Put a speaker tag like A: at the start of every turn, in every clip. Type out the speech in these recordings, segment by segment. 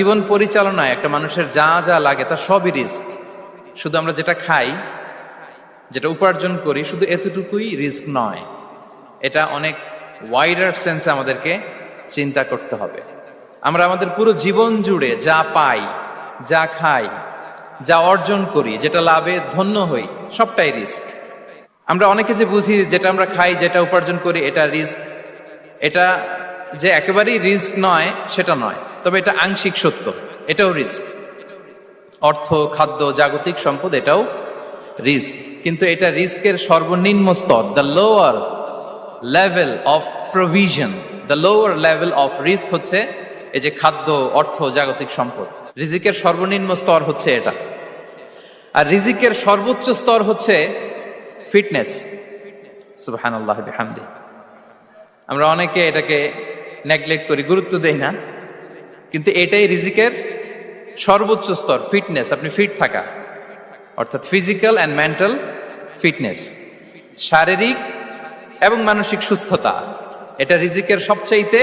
A: জীবন পরিচালনায় একটা মানুষের যা যা লাগে তা সবই রিস্ক। শুধু আমরা যেটা খাই, যেটা উপার্জন করি, শুধু এতটুকুই রিস্ক নয়। এটা অনেক ওয়াইডার সেন্সে আমাদেরকে চিন্তা করতে হবে। আমরা আমাদের পুরো জীবন জুড়ে যা পাই, যা খাই, যা অর্জন করি, যেটা লাভে ধন্য হই, সবটাই রিস্ক। আমরা অনেকে যে বুঝি যেটা আমরা খাই, যেটা উপার্জন করি, এটা রিস্ক। এটা যে একেবারেই রিস্ক নয়, সেটা নয়। তবে এটা আংশিক সত্য, এটাও রিস্ক। অর্থ, খাদ্য, জাগতিক সম্পদ, এটাও রিস্ক। কিন্তু এটা রিস্কের সর্বনিম্ন স্তর the lower level of provision the lower level of risk হচ্ছে এই যে খাদ্য, অর্থ, জাগতিক সম্পদ। রিজিকের সর্বনিম্ন স্তর হচ্ছে এটা। আর রিজিকের সর্বোচ্চ স্তর হচ্ছে ফিটনেস আমরা অনেকে এটাকে নেগলেক্ট করি, গুরুত্ব দেই না। কিন্তু এটাই রিজিকের সর্বোচ্চ স্তর, ফিটনেস, আপনি ফিট থাকা। অর্থাৎ ফিজিক্যাল অ্যান্ড মেন্টাল ফিটনেস। শারীরিক এবং মানসিক সুস্থতা, এটা রিজিকের সবচাইতে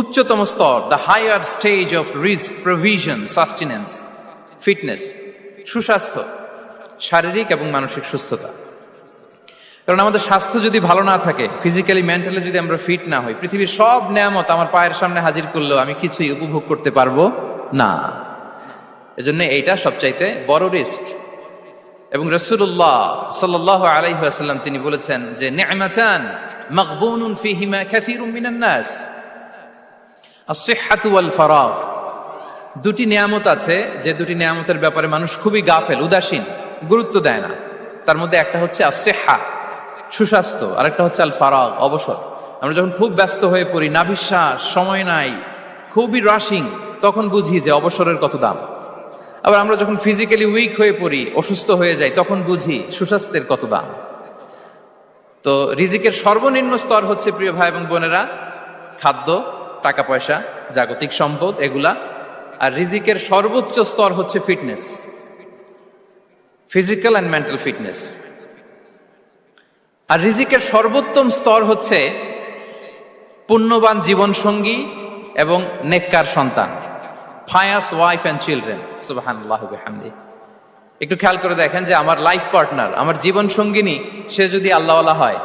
A: উচ্চতম স্তর the higher stage of risk provision sustenance fitness সুস্বাস্থ্য, শারীরিক এবং মানসিক সুস্থতা। কারণ আমাদের স্বাস্থ্য যদি ভালো না থাকে ফিজিক্যালি মেন্টালি যদি আমরা ফিট না হই, পৃথিবীর সব নিয়ামত আমার পায়ের সামনে হাজির করলেও আমি কিছুই উপভোগ করতে পারব না। এজন্য এইটা সবচাইতে বড় রিস্ক। এবং রসুল্লাহ সাল্লাহ আলাইহাল্লাম তিনি বলেছেন যে নেমাচান মকবুনুন ফিহিমা কাসীরুম মিনান নাস। as-sihhatu wal faragh দুটি নিয়ামত আছে, যে দুটি নিয়ামতের ব্যাপারে মানুষ খুবই গাফেল, উদাসীন, গুরুত্ব দেয় না। তার মধ্যে একটা হচ্ছে আসেহা সুস্বাস্থ্য, আরেকটা হচ্ছে আল ফারাগ, অবসর। আমরা যখন খুব ব্যস্ত হয়ে পড়ি নাবিশ্বাস সময় নাই, খুবই রাশিং তখন বুঝি যে অবসরের কত দাম। আবার আমরা যখন ফিজিক্যালি উইক হয়ে পড়ি, অসুস্থ হয়ে যাই, তখন বুঝি সুস্বাস্থ্যের কত দাম। তো রিজিকের সর্বনিম্ন স্তর হচ্ছে, প্রিয় ভাই এবং বোনেরা, খাদ্য, টাকা পয়সা, জাগতিক সম্পদ, এগুলা। আর রিজিকের সর্বোচ্চ স্তর হচ্ছে fitness physical and mental fitness আর রিজিকের সর্বোত্তম স্তর হচ্ছে পুণ্যবান জীবন সঙ্গী এবং নেককার সন্তান ফায়াস ওয়াইফ অ্যান্ড চিলড্রেন সুবাহান্লাহ হামদি একটু খেয়াল করে দেখেন যে আমার লাইফ পার্টনার আমার জীবন সঙ্গিনী সে যদি আল্লাহওয়ালা হয়,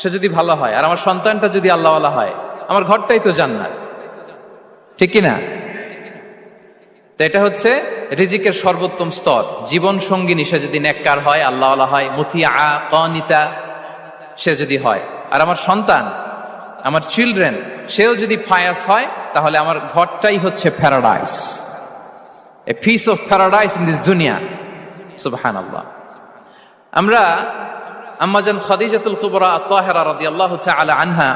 A: সে যদি ভালো হয়, আর আমার সন্তানটা যদি আল্লাহওয়ালা হয়, আমার ঘরটাই তো জান্নাত। ঠিক কিনা? তো এটা হচ্ছে রিজিকের সর্বোত্তম স্তর। জীবন সঙ্গিনী সে যদি নেককার হয়, আল্লাহওয়ালা হয় মুথিয়া কনিতা সে যদি হয়। আর আমার সন্তান, আমার চিলড্রেন সেও যদি ফায়াস হয়, তাহলে আমার ঘরটাই হচ্ছে paradise a piece of paradise in this দুনিয়া সুবহান আল্লাহ আমরা আম্মাজান খাদিজাতুল কুবরা আত্মাহেরা রাদিয়াল্লাহু তাআলা আনহা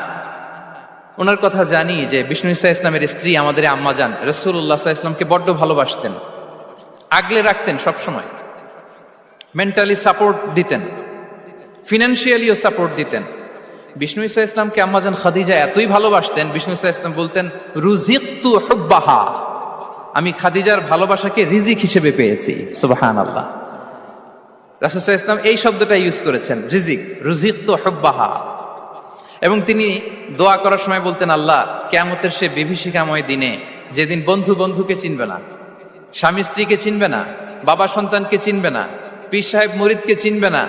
A: ওনার কথা জানি যে বিষ্ণু ইসা ইসলামের স্ত্রী আমাদের আম্মাজান রসুল্লাহ ইসলামকে বড্ড ভালোবাসতেন। আগলে রাখতেন সবসময়। মেন্টালি সাপোর্ট দিতেন। ফিনান্সিয়ালিও সাপোর্ট দিতেন। বিষ্ণু ইসা ইসলামকে আম্মাজান খাদিজা এতই ভালোবাসতেন, বিষ্ণু ইসা ইসলাম বলতেন রুজিকতু হুব্বাহা। আমি খাদিজার ভালোবাসাকে রিজিক হিসেবে পেয়েছি সুবাহান আল্লাহ রাসুসাহ ইসলাম এই শব্দটা ইউজ করেছেন, রিজিক। রুজিক তো হব্বাহা। এবং তিনি দোয়া করার সময় বলতেন, আল্লাহ কেমতের সে বিভীষিকাময় দিনে যেদিন বন্ধু বন্ধুকে চিনবে না, স্বামী স্ত্রীকে চিনবে না, বাবা সন্তানকে চিনবে না, পীর সাহেব মরিদকে চিনবে না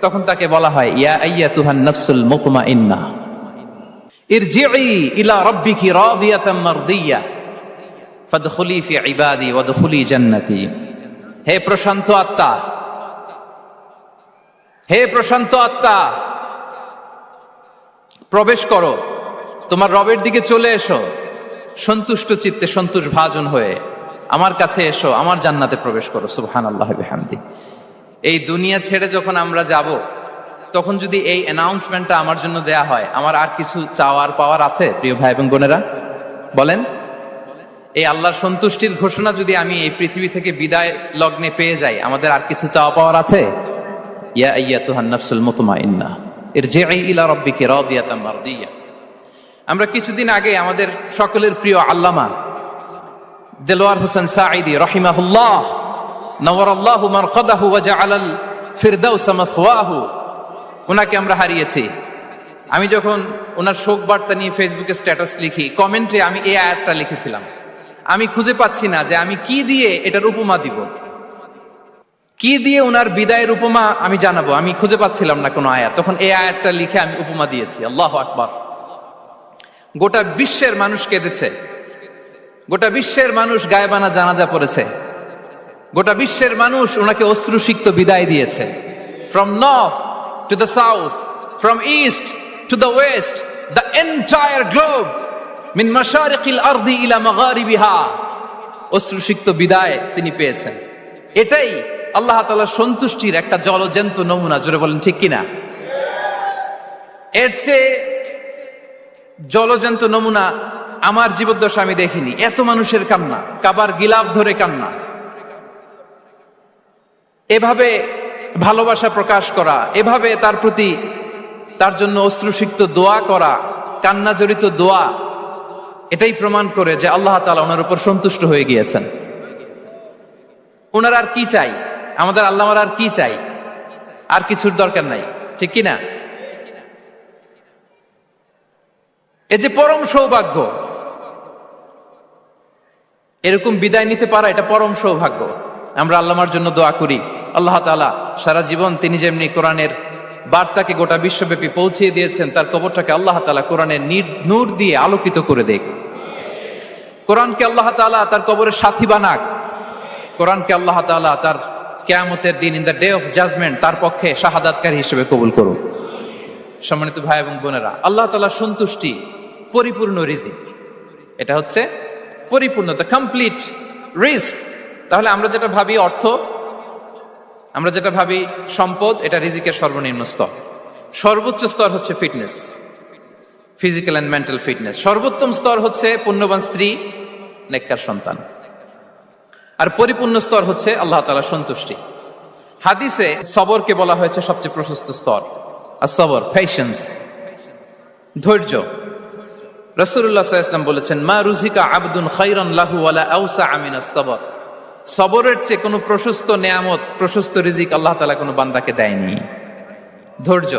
A: তখন তাকে বলা হয়, ইয়া আইয়া তুহান নফসুল ইন্না হে প্রশান্ত আত্মা, হে প্রশান্ত আত্মা, প্রবেশ করো। তোমার রবের দিকে চলে এসো। সন্তুষ্ট চিত্তে সন্তোষ ভাজন হয়ে আমার কাছে এসো, আমার জান্নাতে প্রবেশ করো। সুবহান আল্লাহ এই দুনিয়া ছেড়ে যখন আমরা যাব, তখন যদি এই অ্যানাউন্সমেন্টটা আমার জন্য দেয়া হয়, আমার আর কিছু চাওয়ার পাওয়ার আছে, প্রিয় ভাই এবং বোনেরা? বলেন। এই আল্লাহর সন্তুষ্টির ঘোষণা যদি আমি এই পৃথিবী থেকে বিদায় লগ্নে পেয়ে যাই, আমাদের আর কিছু চাওয়া পাওয়ার আছে? ইয়া মুতমাইন্না ইরজিই ইলা আমরা কিছুদিন আগে আমাদের সকলের প্রিয় আল্লামা দেলোয়ার হোসেন সাঈদি, রহিমাহুল্লাহ নওয়ারাল্লাহু মারখাদাহু ওয়া জাআলাল ফিরদাউস মাসওয়াহু। ওনাকে আমরা হারিয়েছি। আমি যখন ওনার শোক বার্তা নিয়ে ফেসবুকে স্ট্যাটাস লিখি, কমেন্টে আমি এই আয়াতটা লিখেছিলাম। আমি খুঁজে পাচ্ছি না যে আমি কি দিয়ে এটার উপমা দিব। কি দিয়ে ওনার বিদায়ের উপমা আমি জানাব? আমি খুঁজে পাচ্ছিলাম না কোনো আয়াত। তখন এই আয়াতটা লিখে আমি উপমা দিয়েছি। আল্লাহ আকবার। গোটা বিশ্বের মানুষ কেঁদেছে। গোটা বিশ্বের মানুষ গায়েবানা জানাজা পড়েছে। গোটা বিশ্বের মানুষ ওনাকে অশ্রুসিক্ত বিদায় দিয়েছে। From north to the south from east to the west the entire globe মিন মাশারিকিল আরদি ইলা মাগারিবিহা অশ্রুসিক্ত বিদায় তিনি পেয়েছেন। এটাই আল্লাহ তাআলার সন্তুষ্টির একটা জলজন্ত নমুনা, জোরে বলেন ঠিক কিনা? এর চেয়ে জলজন্ত নমুনা আমার জীবদ্দশা আমি দেখিনি। এত মানুষের কান্না, কাবার গিলাপ ধরে কান্না। এভাবে ভালোবাসা প্রকাশ করা, এভাবে তার প্রতি তার জন্য অশ্রুসিক্ত দোয়া করা কান্না জড়িত দোয়া, এটাই প্রমাণ করে যে আল্লাহ তালা ওনার উপর সন্তুষ্ট হয়ে গিয়েছেন। ওনার আর কি চাই? আমাদের আল্লাহ আর কি চাই? আর কিছুর দরকার নাই। ঠিক কি না এ যে পরম সৌভাগ্য, এরকম বিদায় নিতে পারা এটা পরম সৌভাগ্য। আমরা আল্লামার জন্য দোয়া করি। আল্লাহ তালা সারা জীবন তিনি যেমনি কোরআনের বার্তাকে গোটা বিশ্বব্যাপী পৌঁছিয়ে দিয়েছেন, তার কবরটাকে আল্লাহ তালা কোরআনের নূর দিয়ে আলোকিত করে দেখ। কোরআনকে আল্লাহ তালা তার কবরের সাথী বানাক। কোরআনকে আল্লাহ তালা তার কেয়ামতের দিন in the day of judgement তার পক্ষে শাহাদাতকারী হিসেবে কবুল করুক। সম্মানিত ভাই এবং বোনেরা, আল্লাহ তালা সন্তুষ্টি, পরিপূর্ণ রিজিক। এটা হচ্ছে পরিপূর্ণতা কমপ্লিট রিস্ক তাহলে আমরা যেটা ভাবি অর্থ, আমরা যেটা ভাবি সম্পদ, এটা রিজিকের সর্বনিম্ন স্তর। সর্বোচ্চ স্তর হচ্ছে fitness physical and mental fitness সর্বোত্তম স্তর হচ্ছে পুণ্যবান স্ত্রী, নেককার সন্তান। আর পরিপূর্ণ স্তর হচ্ছে আল্লাহ তালা সন্তুষ্টি। হাদিসে সবরকে বলা হয়েছে সবচেয়ে প্রশস্ত স্তর। আর সবর ফ্যাশনস ধৈর্য। রসুল্লাহ ইসলাম বলেছেন, মা রুজিকা আবদুন খাইরন লাহু ওয়ালা আউসা আমিনা সবর। সবরের চেয়ে কোনো প্রশস্ত নেয়ামত প্রশস্ত রিজিক আল্লাহ তালা কোনো বান্দাকে দেয়নি। ধৈর্য।